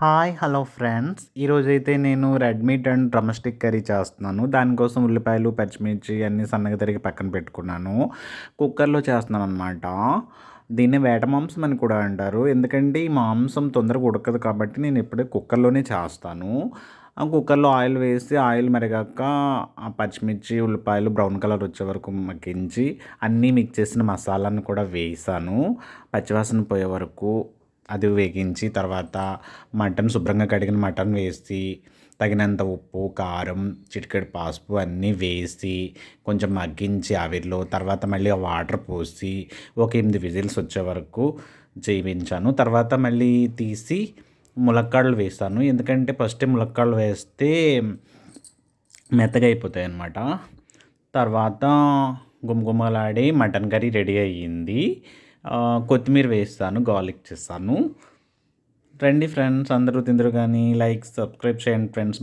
Hi hello friends. ఈరోజైతే నేను red meat and drumstick curry చేస్తున్నాను. దానికోసం ఉల్లిపాయలు పచ్చిమిర్చి అన్నీ సన్నగా తరిగి పక్కన పెట్టుకున్నాను. కుక్కర్లో చేస్తున్నాను అనమాట దీన్ని వేట మాంసం అని కూడా అంటారు. ఎందుకంటే ఈ మాంసం తొందరగా ఉడకదు కాబట్టి నేను ఇప్పుడే కుక్కర్లోనే చేస్తాను. కుక్కర్లో ఆయిల్ వేసి ఆయిల్ మరిగాక పచ్చిమిర్చి ఉల్లిపాయలు బ్రౌన్ కలర్ వచ్చే వరకు మగ్గించి అన్నీ మిక్స్ చేసిన మసాలాను కూడా వేసాను. పచ్చివాసన పోయే వరకు అది వేగించి తర్వాత మటన్ శుభ్రంగా కడిగిన మటన్ వేసి తగినంత ఉప్పు కారం చిటికెడు పసుపు అన్నీ వేసి కొంచెం మగ్గించి ఆవిరిలో తర్వాత మళ్ళీ ఆ వాటర్ పోసి ఒక ఎనిమిది విజిల్స్ వచ్చే వరకు చేయించాను. తర్వాత మళ్ళీ తీసి ములక్కాడలు వేస్తాను. ఎందుకంటే ఫస్ట్ ములక్కాడలు వేస్తే మెత్తగా అయిపోతాయి అన్నమాట. తర్వాత గుమగుమలాడి మటన్ కర్రీ రెడీ అయ్యింది. కొత్తిమీర వేస్తాను గార్లిక్ చేస్తాను. రండి ఫ్రెండ్స్ అందరూ తిందరు కానీ లైక్ సబ్స్క్రైబ్ చేయండి ఫ్రెండ్స్